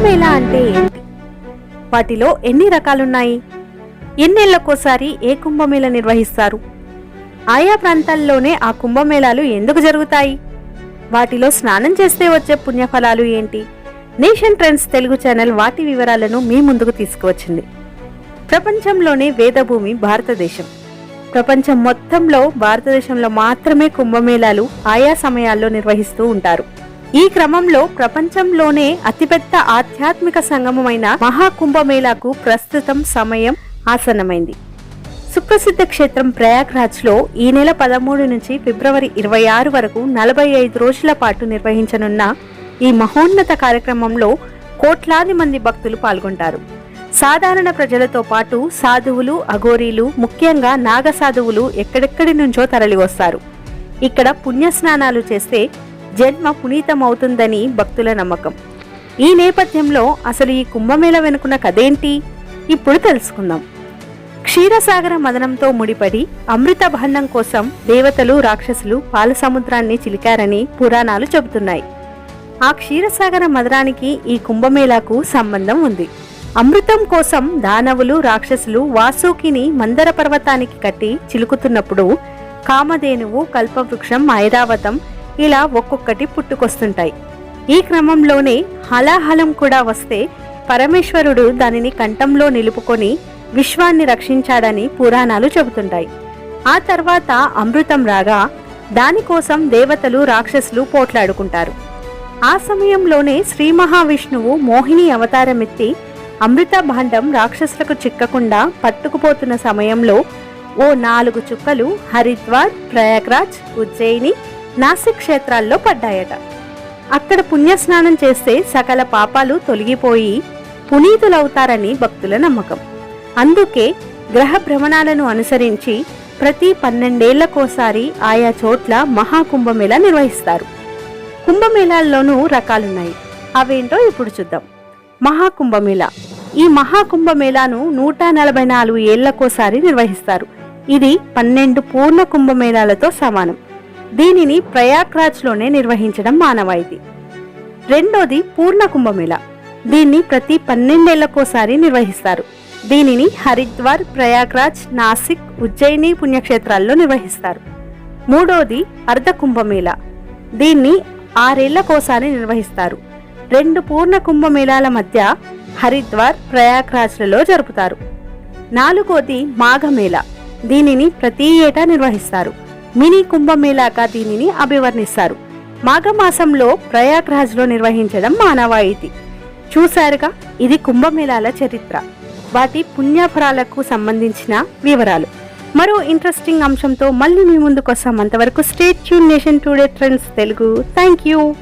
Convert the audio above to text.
కుంభమేళా అంటే ఏంటి? వాటిలో ఎన్ని రకాలున్నాయి? ఎన్నేళ్ళకోసారి ఏ కుంభమేళ నిర్వహిస్తారు? ఆయా ప్రాంతాల్లోనే ఆ కుంభమేళాలు ఎందుకు జరుగుతాయి? వాటిలో స్నానం చేస్తే వచ్చే పుణ్యఫలాలు ఏంటి? నేషన్ ట్రెండ్స్ తెలుగు ఛానల్ వాటి వివరాలను మీ ముందుకు తీసుకువచ్చింది. ప్రపంచంలోనే వేదభూమి భారతదేశం. ప్రపంచం మొత్తంలో భారతదేశంలో మాత్రమే కుంభమేళాలు ఆయా సమయాల్లో నిర్వహిస్తూ ఉంటారు. ఈ క్రమంలో ప్రపంచంలోనే అతిపెద్ద ఆధ్యాత్మిక సంగమమైన మహాకుంభమేళాకు ప్రస్తుతం సమయం ఆసన్నమైంది. సుప్రసిద్ధ క్షేత్రం ప్రయాగ్రాజ్లో ఈ నెల పదమూడు నుంచి ఫిబ్రవరి ఇరవై ఆరు వరకు నలభై ఐదు రోజుల పాటు నిర్వహించనున్న ఈ మహోన్నత కార్యక్రమంలో కోట్లాది మంది భక్తులు పాల్గొంటారు. సాధారణ ప్రజలతో పాటు సాధువులు అఘోరీలు ముఖ్యంగా నాగ సాధువులు ఎక్కడెక్కడి నుంచో తరలివస్తారు. ఇక్కడ పుణ్యస్నానాలు చేస్తే జన్మ పునీతమవుతుందని భక్తుల నమ్మకం. ఈ నేపథ్యంలో అసలు ఈ కుంభమేళ వెనుకున్న కథేంటి? ఇప్పుడు తెలుసుకుందాం. క్షీరసాగర మదనంతో ముడిపడి అమృత భాండం కోసం దేవతలు రాక్షసులు పాల సముద్రాన్ని చిలికారని పురాణాలు చెబుతున్నాయి. ఆ క్షీరసాగర మదనానికి ఈ కుంభమేళాకు సంబంధం ఉంది. అమృతం కోసం దానవులు రాక్షసులు వాసుకిని మందర పర్వతానికి కట్టి చిలుకుతున్నప్పుడు కామధేనువు కల్పవృక్షం ఐరావతం ఇలా ఒక్కొక్కటి పుట్టుకొస్తుంటాయి. ఈ క్రమంలోనే హలాహలం కూడా వస్తే పరమేశ్వరుడు దానిని కంఠంలో నిలుపుకొని విశ్వాన్ని రక్షించాడని పురాణాలు చెబుతుంటాయి. ఆ తర్వాత అమృతం రాగా దానికోసం దేవతలు రాక్షసులు పోట్లాడుకుంటారు. ఆ సమయంలోనే శ్రీ మహావిష్ణువు మోహిని అవతారమెత్తి అమృత భాండం రాక్షసులకు చిక్కకుండా పట్టుకుపోతున్న సమయంలో ఓ నాలుగు చుక్కలు హరిద్వార్ ప్రయాగ్రాజ్ ఉజ్జయిని నాసిక్ క్షేత్రాల్లో పడ్డాయట. అక్కడ పుణ్యస్నానం చేస్తే సకల పాపాలు తొలగిపోయి పునీతులవుతారని భక్తుల నమ్మకం. అందుకే గ్రహ భ్రమణాలను అనుసరించి ప్రతి పన్నెండేళ్ళకోసారి ఆయా చోట్ల మహాకుంభమేళా నిర్వహిస్తారు. కుంభమేళాల్లోనూ రకాలున్నాయి. అవేంటో ఇప్పుడు చూద్దాం. మహాకుంభమేళా. ఈ మహాకుంభమేళాను నూట నలభై నాలుగు ఏళ్ళకోసారి నిర్వహిస్తారు. ఇది పన్నెండు పూర్ణ కుంభమేళాలతో సమానం. దీనిని ప్రయాగ్రాజ్లోనే నిర్వహించడం మానవాయితీ. రెండోది పూర్ణ కుంభమేళ దీన్ని ప్రతి పన్నెండేళ్ళకోసారి నిర్వహిస్తారు. దీనిని హరిద్వార్ ప్రయాగ్రాజ్ నాసిక్ ఉజ్జయిని పుణ్యక్షేత్రాల్లో నిర్వహిస్తారు. మూడోది అర్ధ కుంభమేళ దీన్ని ఆరేళ్ళకోసారి నిర్వహిస్తారు. రెండు పూర్ణ కుంభమేళాల మధ్య హరిద్వార్ ప్రయాగ్రాజ్లలో జరుపుతారు. నాలుగోది మాఘమేళ. దీనిని ప్రతి ఏటా నిర్వహిస్తారు. మినీ కుంభమేళాగా దీనిని అభివర్ణిస్తారు. మాఘమాసంలో ప్రయాగ్రాజ్లో నిర్వహించడం మానవాయితీ. చూశారుగా ఇది కుంభమేళాల చరిత్ర. వాటి పుణ్యఫలాలకు సంబంధించిన వివరాలు. మరో ఇంట్రెస్టింగ్ అంశంతో మళ్ళీ మీ ముందుకు వస్తాం అంతవరకు stay tuned Nation Today Trends Telugu. Thank you!